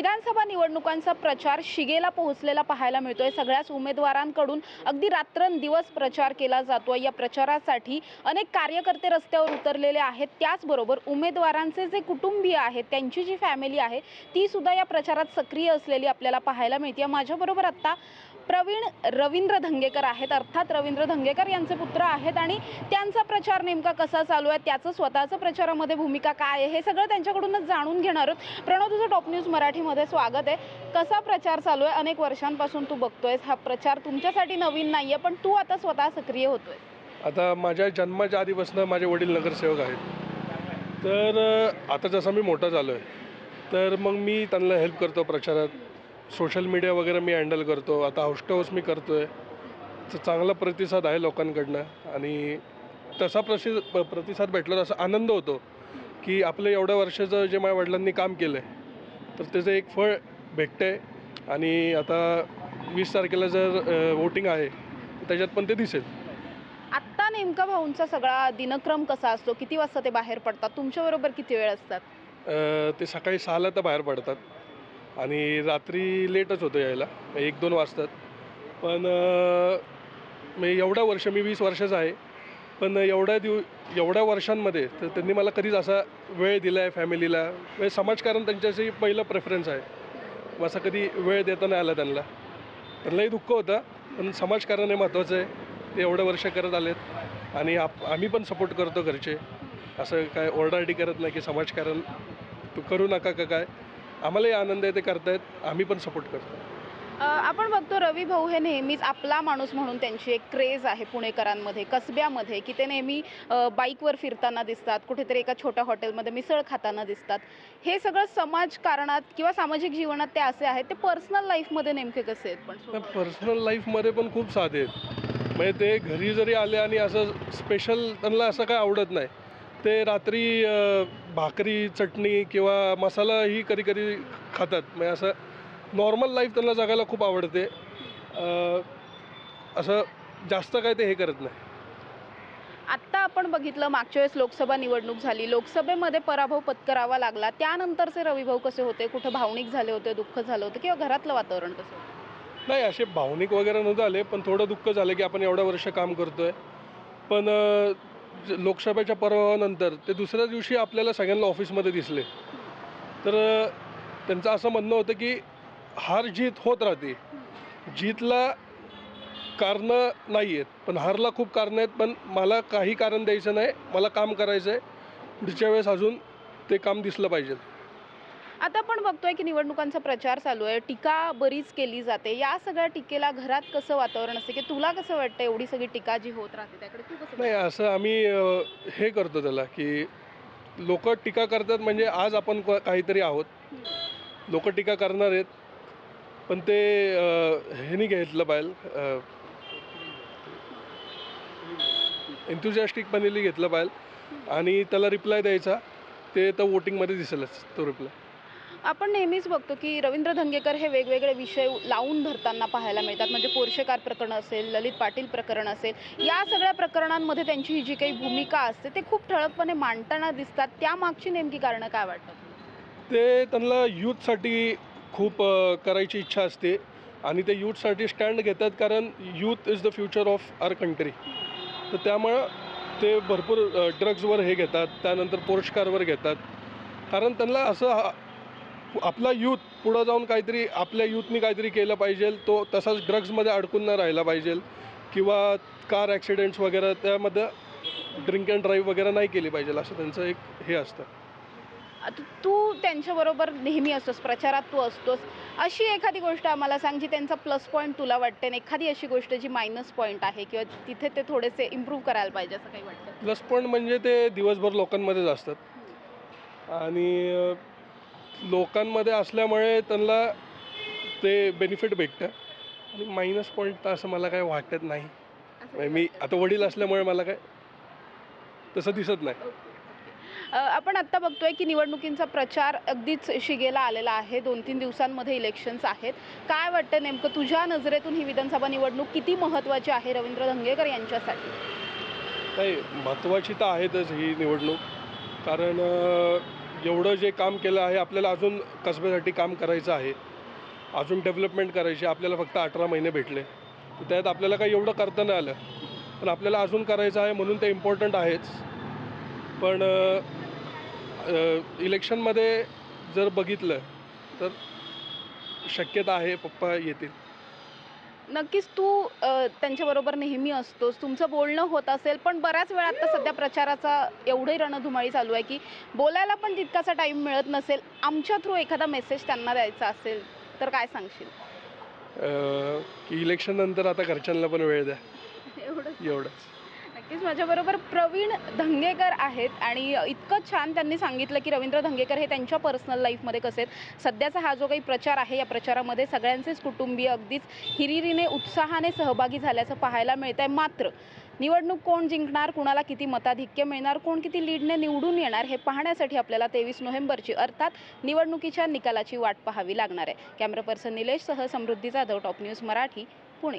विधानसभा निवडणुकांचा प्रचार शिगेला पोहोचलेला पाहायला मिळतोय. सगळ्याच उमेदवारांकडून अगदी रात्रंदिवस प्रचार केला जातोय. या प्रचारासाठी अनेक कार्यकर्ते रस्त्यावर उतरलेले आहेत. त्याचबरोबर उमेदवारांचे जे कुटुंबीय आहेत त्यांची जी फॅमिली आहे ती सुद्धा या प्रचारात सक्रिय असलेली आपल्याला पाहायला मिळते. माझ्याबरोबर आत्ता प्रवीण रवींद्र धंगेकर आहेत. अर्थात रवींद्र धंगेकर यांचे पुत्र आहेत आणि त्यांचा प्रचार नेमका कसा चालू आहे? त्याचं स्वतःचं प्रचारामध्ये भूमिका काय आहे? हे सगळं त्यांच्याकडूनच जाणून घेणार आहोत. प्रणव तुझं टॉप न्यूज मराठीमध्ये स्वागत आहे. कसा प्रचार चालू आहे? अनेक वर्षांपासून तू बघतोयस. हा प्रचार तुमच्यासाठी नवीन नाही आहे पण तू आता स्वतः सक्रिय होतोय आता माझ्या जन्माच्या आधीपासून माझे वडील नगरसेवक आहेत. तर आता जसं मी मोठा झालो आहे तर मग मी त्यांना हेल्प करतो प्रचारात. सोशल मीडिया वगैरे मी हँडल करतो. आता हाऊस टू हाऊस मी करतो आहे तर चांगला प्रतिसाद आहे लोकांकडनं. आणि तसा प्रसि प्रतिसाद भेटला तर असा आनंद होतो की आपलं एवढ्या वर्षाचं जे माझ्या वडिलांनी काम केलं आहे तर त्याचं एक फळ भेटतं आहे आणि आता वीस तारखेला जर वोटिंग आहे त्याच्यात पण ते दिसेल. आत्ता नेमका भाऊंचा सगळा दिनक्रम कसा असतो? किती वाजता ते बाहेर पडतात? तुमच्याबरोबर किती वेळ असतात? ते सकाळी सहाला तर बाहेर पडतात. आणि रात्री लेटच होतं यायला एक दोन वाजतात. पण मी एवढ्या वर्ष मी वीस वर्षाचा आहे. पण एवढ्या दिव एवढ्या वर्षांमध्ये तर त्यांनी मला कधीच असा वेळ दिला आहे फॅमिलीला. म्हणजे समाजकारण त्यांच्याशी पहिलं प्रेफरन्स आहे. मग असा कधी वेळ देता नाही आला त्यांना. त्यांनाही दुःख होतं. पण समाजकारण हे महत्त्वाचं आहे. ते एवढं वर्ष करत आलेत. आणि आप आम्ही पण सपोर्ट करतो घरचे. असं काय ओरडाओरडी करत नाही की समाजकारण तू करू नका का काय? आम्हालाही आनंद आहे ते करतायत. आम्ही पण सपोर्ट करतो आपण बघतो रवी भाऊ हे नेहमीच आपला माणूस म्हणून त्यांची एक क्रेज आहे पुणेकरांमध्ये कसब्यामध्ये की ते नेहमी बाईकवर फिरताना दिसतात कुठेतरी एका छोट्या हॉटेलमध्ये मिसळ खाताना दिसतात. हे सगळं समाजकारणात किंवा सामाजिक जीवनात ते असे आहेत ते पर्सनल लाईफमध्ये नेमके कसे आहेत पण? पर्सनल लाईफमध्ये पण खूप साधे आहेत. म्हणजे ते घरी जरी आले आणि असं स्पेशल त्यांना असं काय आवडत नाही. ते रात्री भाकरी चटणी किंवा मसाला ही कधी कधी खातात. म्हणजे असं नॉर्मल लाईफ त्यांना जगायला खूप आवडते. असं जास्त काय ते हे करत नाही. आत्ता आपण बघितलं मागच्या वेळेस लोकसभा निवडणूक झाली. लोकसभेमध्ये पराभव पत्करावा लागला. त्यानंतरचे रवी भाऊ कसे होते? कुठं भावनिक झाले होते दुःख झालं होतं किंवा घरातलं वातावरण कसं नाही असे भावनिक वगैरे नव्हते आले पण थोडं दुःख झालं की आपण एवढं वर्ष काम करतोय. पण लोकसभेच्या परवानंतर ते दुसऱ्या दिवशी आपल्याला सगळ्यांना ऑफिसमध्ये दिसले. तर त्यांचं असं म्हणणं होतं की हार जीत होत राहते. जीतला कारणं नाही आहेत पण हारला खूप कारणं आहेत पण मला काही कारण द्यायचं नाही मला काम करायचं आहे पुढच्या वेळेस अजून ते काम दिसलं पाहिजे आता आपण बघतोय की निवडणुकांचा प्रचार चालू आहे. टीका बरीच केली जाते. या सगळ्या टीकेला घरात कसं वातावरण असते की तुला कसं वाटतं एवढी सगळी टीका जी होत राहते त्याकडे तू कसं नाही असं आम्ही अ, हे करतो त्याला की लोक टीका करतात म्हणजे आज आपण क- काहीतरी आहोत. लोक टीका करणार आहेत. पण ते ह्यानी घेतलं पाहिजे. एन्थुझॅस्टिकपणे घेतलं पाहिजे. आणि त्याला रिप्लाय द्यायचा. ते तर वोटिंगमध्ये दिसेलच तो रिप्लाय आपण नेहमीच बघतो की रवींद्र धंगेकर हे वेगवेगळे विषय लावून धरताना पाहायला मिळतात. म्हणजे पोर्शेकार प्रकरण असेल ललित पाटील प्रकरण असेल या सगळ्या प्रकरणांमध्ये त्यांची ही जी काही भूमिका असते ते खूप ठळकपणे मांडताना दिसतात. त्यामागची नेमकी कारणं काय वाटतात? ते त्यांना यूथसाठी खूप करायची इच्छा असते आणि ते यूथसाठी स्टँड घेतात कारण youth is the future of our country. तर त्यामुळं ते भरपूर ड्रग्जवर हे घेतात त्यानंतर पोर्शकारवर घेतात. कारण त्यांना असं आपला यूथ पुढं जाऊन काहीतरी आपल्या यूथनी काहीतरी केलं पाहिजे तो तसाच ड्रग्जमध्ये अडकून न राहिला पाहिजे किंवा कार ॲक्सिडेंट्स वगैरे त्यामध्ये ड्रिंक अँड ड्राईव्ह वगैरे नाही केली पाहिजे असं त्यांचं एक हे असतं. आता तू त्यांच्याबरोबर नेहमी असतोस प्रचारात तू असतोस. अशी एखादी गोष्ट आम्हाला सांग जी त्यांचा प्लस पॉईंट तुला वाटते आणि एखादी अशी गोष्ट जी मायनस पॉईंट आहे किंवा तिथे ते थोडेसे इम्प्रूव्ह करायला पाहिजे असं काही वाटतं? प्लस पॉईंट म्हणजे ते दिवसभर लोकांमध्येच असतात. आणि लोकांमध्ये असल्यामुळे त्यांना ते बेनिफिट भेटतं. आणि मायनस पॉईंट तर असं मला काय वाटत नाही. म्हणजे मी आता वडील असल्यामुळे मला काय तसं दिसत नाही. अ, आपण आत्ता बघतोय की निवडणुकींचा प्रचार अगदीच शिगेला आलेला आहे. दोन तीन दिवसांमध्ये इलेक्शन्स आहेत. काय वाटतं नेमकं? तुझ्या नजरेतून ही विधानसभा निवडणूक किती महत्त्वाची आहे रवींद्र धंगेकर यांच्यासाठी? नाही महत्त्वाची तर आहेतच ही निवडणूक. कारण अ, एवढं जे काम केलं आहे आपल्याला अजून कसब्यासाठी काम करायचं आहे अजून डेव्हलपमेंट करायची आपल्याला फक्त अठरा महिने भेटले. तर त्यात आपल्याला काही एवढं करता नाही आलं. पण आपल्याला अजून करायचं आहे म्हणून ते इम्पॉर्टंट आहेच. पण इलेक्शनमध्ये जर बघितलं तर शक्यता आहे पप्पा येतील. नक्कीच तू त्यांच्याबरोबर नेहमी असतोस. तुमचं बोलणं होत असेल पण बऱ्याच वेळा आता सध्या प्रचाराचा एवढी रणधुमाळी चालू आहे की बोलायला पण तितकासा टाईम मिळत नसेल आमच्या थ्रू एखादा मेसेज त्यांना द्यायचा असेल तर काय सांगशील? अं, की इलेक्शन नंतर आता घरच्यांना पण वेळ द्या. एवढं एवढंच. नक्कीच माझ्याबरोबर प्रवीण धंगेकर आहेत आणि इतकं छान त्यांनी सांगितलं की रवींद्र धंगेकर हे त्यांच्या पर्सनल लाईफमध्ये कसे आहेत. सध्याचा हा जो काही प्रचार आहे या प्रचारामध्ये सगळ्यांचेच कुटुंबीय अगदीच हिरिरीने उत्साहाने सहभागी झाल्याचं पाहायला मिळत आहे मात्र निवडणूक कोण जिंकणार कुणाला किती मताधिक्य मिळणार कोण किती लीडने निवडून येणार हे पाहण्यासाठी आपल्याला तेवीस नोव्हेंबरची अर्थात निवडणुकीच्या निकालाची वाट पाहावी लागणार आहे. कॅमेरा पर्सन निलेशसह Samruddhi Jadhav top news Marathi Pune.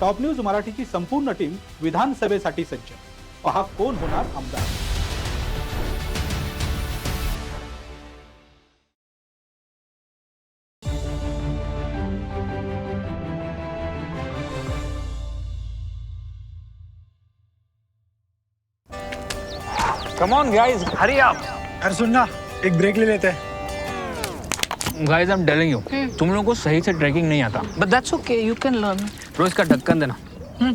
Top news मराठीची संपूर्ण टीम विधानसभेसाठी सज्ज. पहा कोण होणार आमदार. Come on, guys, hurry up. यार सुन ना एक ब्रेक ले लेते हैं. Guys, I'm telling you, तुम लोगों को सही से ट्रैकिंग नहीं आता। But that's okay you can learn रोज का ढक्कन देना। हम्म।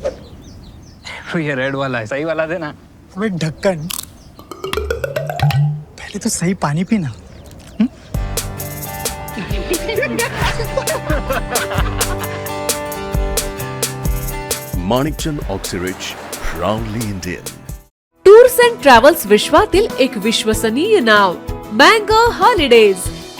तो ये रेड वाला है सही वाला देना। अबे ढक्कन। पहले तो सही पानी पीना। Manikchand Oxyrich, proudly Indian. Tours and travels विश्वातील एक विश्वसनीय नाव मँगो हॉलिडेज